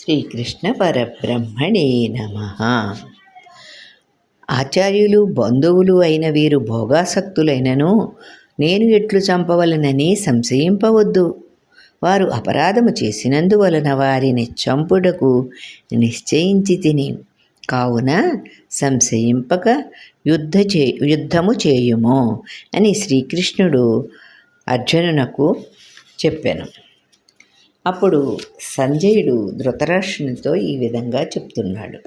శ్రీకృష్ణ పరబ్రహ్మణే నమ. ఆచార్యులు బంధువులు అయిన వీరు భోగాసక్తులైనను నేను ఎట్లు చంపవలనని సంశయింపవద్దు. వారు అపరాధము చేసినందువలన వారిని చంపుటకు నిశ్చయించి తిని కావున సంశయింపక యుద్ధ చే యుద్ధము చేయుము అని శ్రీకృష్ణుడు అర్జునునకు చెప్పాను. అప్పుడు సంజయుడు ధృతరాష్ట్రునితో ఈ విధంగా చెప్తున్నాడు.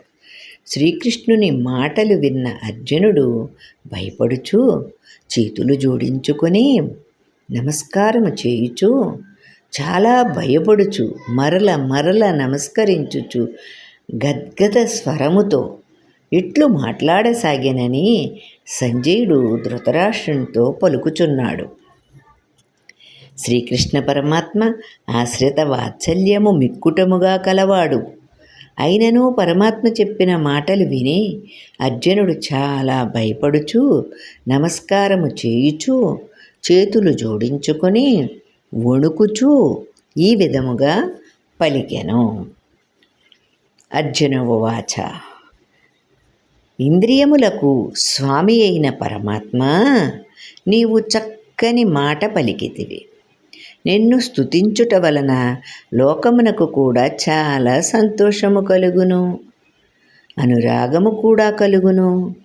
శ్రీకృష్ణుని మాటలు విన్న అర్జునుడు భయపడుచు చేతులు జోడించుకొని నమస్కారము చేయుచు చాలా భయపడుచు మరల మరల నమస్కరించుచు గద్గద స్వరముతో ఇట్లు మాట్లాడసాగానని సంజయుడు ధృతరాష్ట్రునితో పలుకుచున్నాడు. శ్రీకృష్ణ పరమాత్మ ఆశ్రిత వాత్సల్యము మిక్కుటముగా కలవాడు. అయినను పరమాత్మ చెప్పిన మాటలు విని అర్జునుడు చాలా భయపడుచు నమస్కారము చేయుచు చేతులు జోడించుకొని వణుకుచూ ఈ విధముగా పలికెను. అర్జున వాచ ఇంద్రియములకు స్వామి అయిన పరమాత్మ నీవు చక్కని మాట పలికితివి. నిన్ను స్తుతించుట వలన లోకమునకు కూడా చాలా సంతోషము కలుగును. అనురాగము కూడా కలుగును.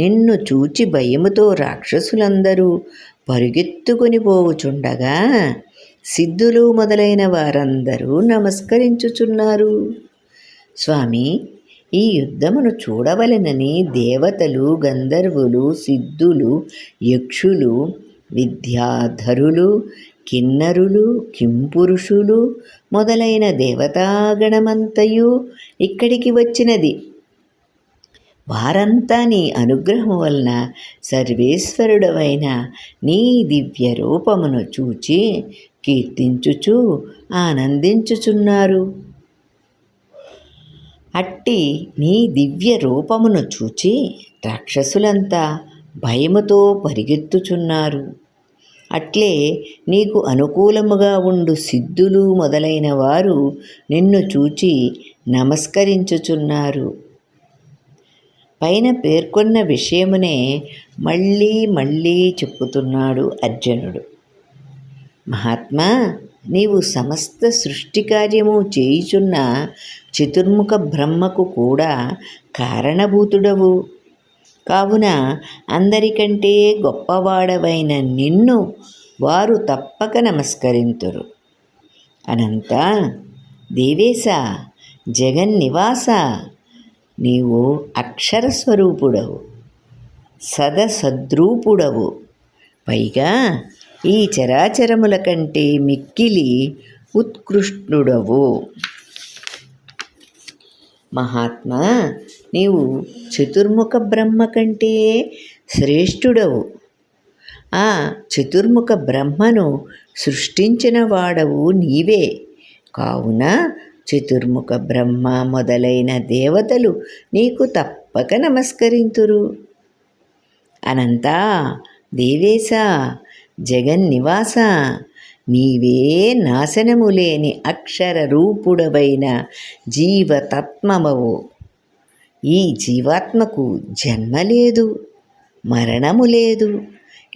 నిన్ను చూచి భయముతో రాక్షసులందరూ పరుగెత్తుకొని పోవుచుండగా సిద్ధులు మొదలైన వారందరూ నమస్కరించుచున్నారు. స్వామి ఈ యుద్ధమును చూడవలెనని దేవతలు గంధర్వులు సిద్ధులు యక్షులు విద్యాధరులు కిన్నరులు కింపురుషులు మొదలైన దేవతాగణమంతయు ఇక్కడికి వచ్చినది. వారంతా నీ అనుగ్రహం వలన సర్వేశ్వరుడవైన నీ దివ్య రూపమును చూచి కీర్తించుచు ఆనందించుచున్నారు. అట్టి నీ దివ్య రూపమును చూచి రాక్షసులంతా భయముతో పరిగెత్తుచున్నారు. అట్లే నీకు అనుకూలముగా ఉండు సిద్ధులు మొదలైన వారు నిన్ను చూచి నమస్కరించుచున్నారు. పైన పేర్కొన్న విషయమునే మళ్ళీ మళ్ళీ చెప్పుతున్నాడు అర్జునుడు. మహాత్మా నీవు సమస్త సృష్టి కార్యము చేయుచున్న చతుర్ముఖ బ్రహ్మకు కూడా కారణభూతుడవు. కావున అందరికంటే గొప్పవాడవైన నిన్ను వారు తప్పక నమస్కరింతురు. అనంత దేవేశ జగన్నివాస నీవు అక్షరస్వరూపుడవు సదసద్రూపుడవు. పైగా ఈ చరాచరముల కంటే మిక్కిలి ఉత్కృష్ణుడవు మహాత్మా నీవు చతుర్ముఖ బ్రహ్మ కంటే శ్రేష్ఠుడవు. ఆ చతుర్ముఖ బ్రహ్మను సృష్టించిన వాడవు నీవే. కావున చతుర్ముఖ బ్రహ్మ మొదలైన దేవతలు నీకు తప్పక నమస్కరింతురు. అనంతా దేవేశ జగన్నివాస నీవే నాశనము లేని అక్షర రూపుడవైన జీవతత్మమవు. ఈ జీవాత్మకు జన్మ లేదు మరణము లేదు.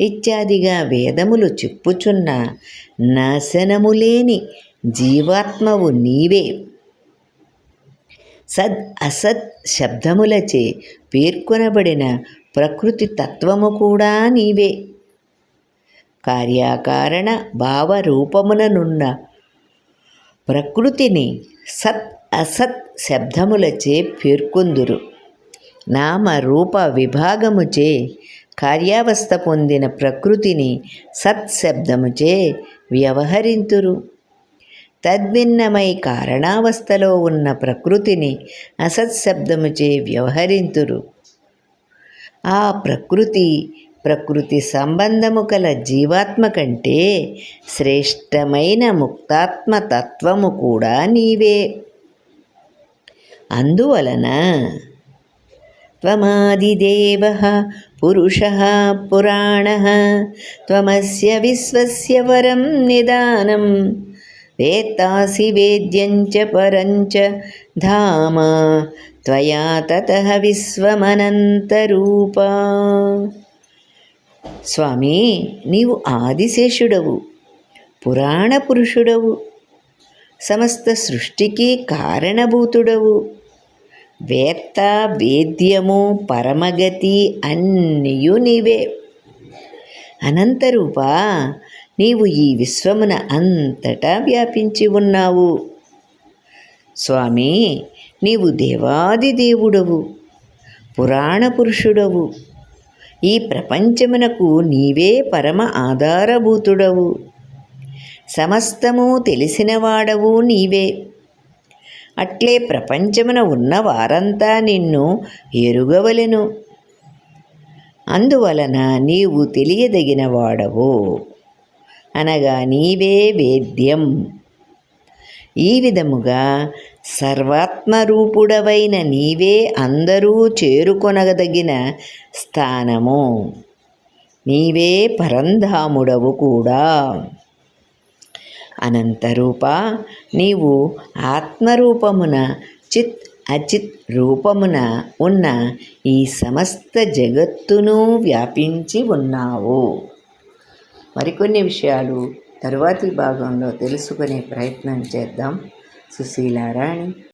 ఇత్యాదిగా వేదములు చెప్పుచున్న నాశనము లేని జీవాత్మవు నీవే. సద్ అసత్ శబ్దములచే పేర్కొనబడిన ప్రకృతి తత్వము కూడా నీవే. కార్యాకారణ భావరూపముననున్న ప్రకృతిని సత్ అసత్ శబ్దములచే పేర్కొందురు. నామ రూప విభాగముచే కార్యావస్థ పొందిన ప్రకృతిని సత్శబ్దముచే వ్యవహరింతురు. తద్భిన్నమై కారణావస్థలో ఉన్న ప్రకృతిని అసత్శబ్దముచే వ్యవహరింతురు. ఆ ప్రకృతి ప్రకృతి సంబంధము కల జీవాత్మ కంటే శ్రేష్టమైన ముక్తాత్మ తత్వము కూడా నీవే. అందువలన త్వమాదిదేవ పురుష పురాణ త్వమస్య విశ్వస్య వరం నిదానం వేత్తాసి వేద్యంచ పరంచ ధామ త్వయా తతః విశ్వమనంతరూపా. స్వామి నీవు ఆదిశేషుడవు పురాణ పురుషుడవు సమస్త సృష్టికి కారణభూతుడవు. వేత్త వేద్యము పరమగతి అన్నియు నీవే. అనంతరూపా నీవు ఈ విశ్వమున అంతటా వ్యాపించి ఉన్నావు. స్వామి నీవు దేవాది దేవుడవు పురాణ పురుషుడవు. ఈ ప్రపంచమునకు నీవే పరమ ఆధారభూతుడవు. సమస్తము తెలిసినవాడవు నీవే. అట్లే ప్రపంచమున ఉన్న వారంతా నిన్ను ఎరుగవలెను. అందువలన నీవు తెలియదగిన వాడవు అనగా నీవే వేద్యం. ఈ విధముగా సర్వాత్మరూపుడవైన నీవే అందరూ చేరుకొనగదగిన స్థానము. నీవే పరంధాముడవు కూడా. అనంతరూప నీవు ఆత్మరూపమున చిత్ అచిత్ రూపమున ఉన్న ఈ సమస్త జగత్తును వ్యాపించి ఉన్నావు. మరికొన్ని విషయాలు తరువాతి భాగంలో తెలుసుకునే ప్రయత్నం చేద్దాం. Susila Arani,